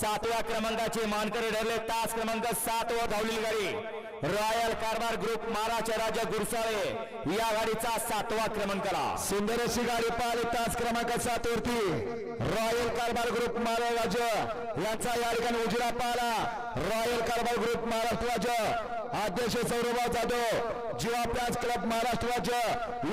सातव्या क्रमांकाचे मानकरी ठरले. तास क्रमांक सात व धावलेली गाडी. रॉयल कारभार ग्रुप महाराष्ट्र राजा गुरसाळे या गाडीचा सातवा क्रमांकाला. सुंदर अशी गाडी पाहिली तास क्रमांक सात वरती. रॉयल कारभार ग्रुप महाराष्ट्र राज्य यांचा या ठिकाणी उजिरा पाहिला रॉयल कारभार ग्रुप महाराष्ट्र राज्य अध्यक्ष सौरभ जाधव जीवा प्याज क्लब महाराष्ट्र राज्य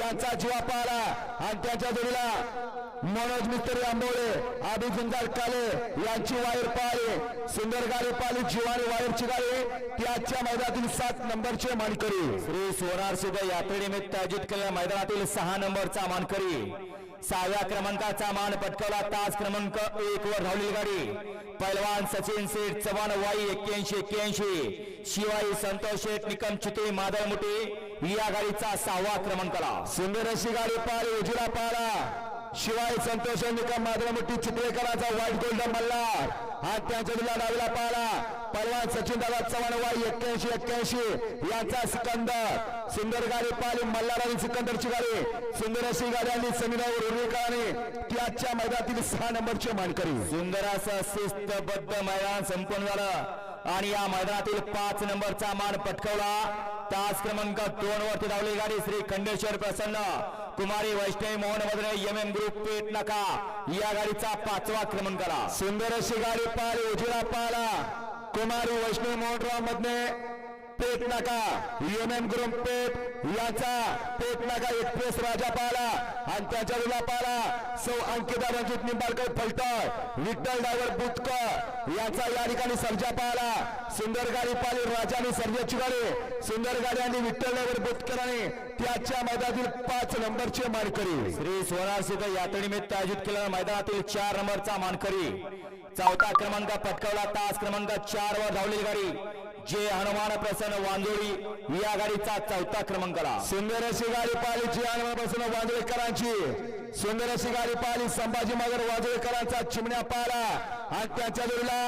यांचा जीवा पाहिला आणि त्यांच्या जोडीला मनोज मिस्त्री आंबोळे अभिजिंदार काले यांची वायर पाहिली सुंदर गाडी पाहिली जीवानी वायरची गाडी. ती आजच्या मैदानातील सात नंबरचे मानकरी. श्री सोनार सिद्ध यात्रेनिमित्त आयोजित केलेल्या मैदानातील सहा नंबरचा मानकरी. सहाव्या क्रमांकाचा मान पटकावला तास क्रमांक एक वर धावलेली गाडी. पैलवान सचिन शेठ चव्हाण वाई एक्क्याऐंशी एक्क्याऐंशी. शिवाई संतोष शेठ निकम चिते मादळ मुठे या गाडीचा सहावा क्रमांकाला. सुंदर अशी गाडी पाहिली उजिरा पाहिला शिवाय संतोष निकम माधवमुठी चित्रेकराचा व्हाईट गोल्डन मल्हार. हा त्यांच्या दिला डावीला पाहिला पलवान सचिन दादा चव्हाण वाई एक्क्याऐंशी एक्क्याऐंशी. यांचा सिकंदर. सुंदर गाडी पाहिली मल्हार आणि सिकंदरची गाडी. सुंदर अशी गाडी आणि समीरावर उर्वेकरांनी ती आजच्या मैदानातील सहा नंबरची मानकरी. सुंदर असं शिस्तबद्ध मैदान संपन्न झालं. आणि या मैदानातील पाच नंबरचा मान पटकवला. तास क्रमांक दोन वरती धावली गाडी श्री खंडेश्वर प्रसन्न. कुमारी Vaishnavi Mohan Madhure M M group पेट नका. या गाडीचा पाचवा क्रमांकाला सुंदर अशी गाडी पाहिली उजिरा पाहिला कुमारी वैष्णव मोहनराव मधने पेट नाका. एम ग्रुप पेट याचा पेट नाका. एक्सप्रेस राजा पाला आणि त्याच्या विला पाहिला सौ अंकिता रणजित निंबाळकर फलटण विठ्ठल ड्रायव्हर बुतकर याचा या ठिकाणी सर्जा पाला. सुंदर गाडी पाली राजा आणि सर्जाची गाडी सुंदर गाडी आणि विठ्ठल ड्रायव्हर बुतकरांनी त्याच्या मैदानातील पाच नंबरचे मानकरी. श्री सोनार सिद्ध यात्रेनिमित्त आयोजित केलेल्या मैदानातील चार नंबरचा मानकरी. चौथा क्रमांक पटकावला. तास क्रमांक चार वर धावलेली गाडी. जे हनुमान प्रसन्न वांजोळी या गाडीचा चौथा क्रमांकाला सुंदर अशी गाडी पाहिलीची हनुमान प्रसन्न वाजळेकरांची सुंदर अशी गाडी पाहिली. संभाजी नगर वाजळेकरांचा चिमण्या पाहिला. आणि त्याच्या जोडीला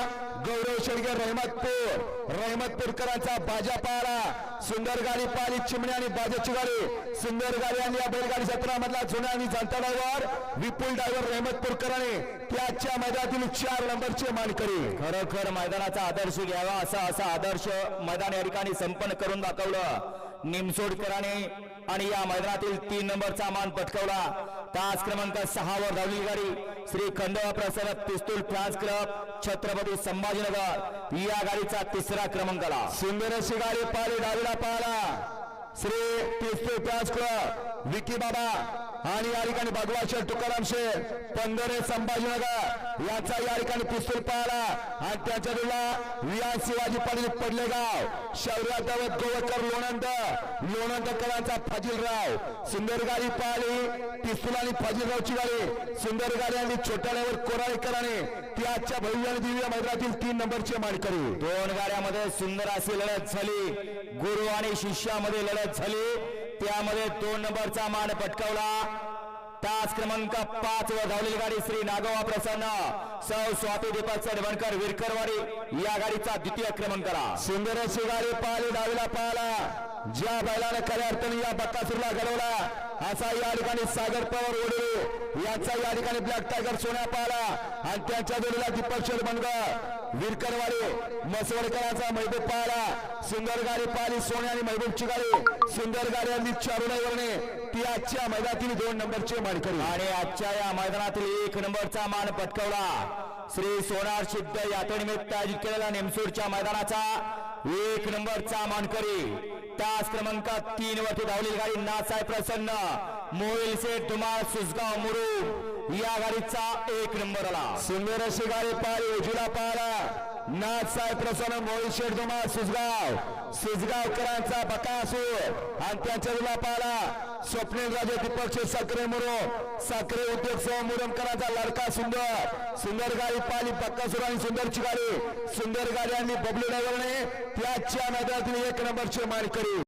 गौरव शेडगे रहमतपूर रहमतपूरकरांचा बाजा पाहिला. सुंदर गाडी पाहिली चिमण्या आणि बाजाची गाडी. सुंदर गाडी आणि या बैलगाडी जत्रामधला जुन्या आणि जनता डायव्हर विपुल डायव्हर रहमतपूरकरांनी त्याच्या मैदानातील चार नंबरचे मानकरी. खरोखर मैदानाचा आदर्श घ्यावा असा असा आदर्श मैदान या ठिकाणी संपन्न करून दाखवलं. निमसोडकरांनी आणि या मैदानातील तीन नंबरचा मान पटकवला. तास क्रमांक सहा वर धावली गाडी श्री खंडवा प्रसन्न पिस्तूल फ्रान्स क्लब छत्रपती संभाजीनगर. या गाडीचा तिसरा क्रमांकाला. सुंदर अशी गाडी पाहिली डावीला पाहिला. श्री पिस्तूल फ्रान्स क्लब विकी बाबा. आणि या ठिकाणी भगवान शेठ तुकाराम शेठ पंधरे संभाजीनगर याचा या ठिकाणी पिस्तूल पाहिला आणि त्याच्या दिला विहान शिवाजी पाटील पडलेगाव शौर्या गोवकर लोणंद लोणंदकरांचा फाजीलराव सुंदर गाडी पाहिली पिस्तूल आणि फाजीलरावची गाडी सुंदर गाडी आणि छोट्यावर कोराळेकरांनी ती आजच्या भव्य आणि दिव्य मैदानातील तीन नंबरचे मानकरी. दोन गाड्यामध्ये सुंदर अशी लढत झाली. गुरु आणि शिष्यामध्ये लढत झाली. त्यामध्ये दोन नंबरचा मान पटकावला. तास क्रमांक पाच वर धावलेली गाडी श्री नागोवा प्रसन्न. सौ स्वाती दीपक चढवणकर विरकरवाडी. या गाडीचा द्वितीय क्रमांकाला सुंदर अशी गाडी पाहिली धावीला पाहिला ज्या बैलाने खऱ्या अर्थाने या बक्कासूरला घडवला असा या ठिकाणी सागर पवार ओढे याचा या ठिकाणी ब्लॅक टायगर सोन्या पाहिला आणि त्यांच्या जोडीला दीपक शेरबनगर विरकरवाडे मसवडकरांचा महबूब पाहिला सुंदर गाडी पाहिली सोन्या आणि महबूबची गाडी. सुंदर गाडी आणि चारुणाईवरने ती आजच्या मैदानातील दोन नंबरचे मानकरी. आणि आजच्या या मैदानातील एक नंबरचा मान पटकवला. श्री सोनार सिद्ध यात्रेनिमित्त आयोजित केलेला नेमसूरच्या मैदानाचा एक नंबरचा मानकरी. तास क्रमांक तीन वरती धावलेली गाडी नासाय प्रसन्न. मोहिल सेठ धुमाळ सुसगाव मुरुम या गाडीचा एक नंबर आला. सुंदर अशी गाडी पाहिली उजवीला पाहिला. नाथ साहेब प्रसन्न मोहित शेडदुमा सुसगाव सुसगावकरांचा बकासूर. आणि त्यांच्या विला पाहिला स्वप्नील राजे दीपक शेठ साखरे मुरुम साखरे उद्योग सह मुरमकरांचा लडका सुंदर. सुंदर गाडी पाली बक्कासूर आणि सुंदरची गाडी. सुंदर गाडी आणि बबलू डायव्हरने त्याच्या मैदानातील एक नंबरची मानकरी.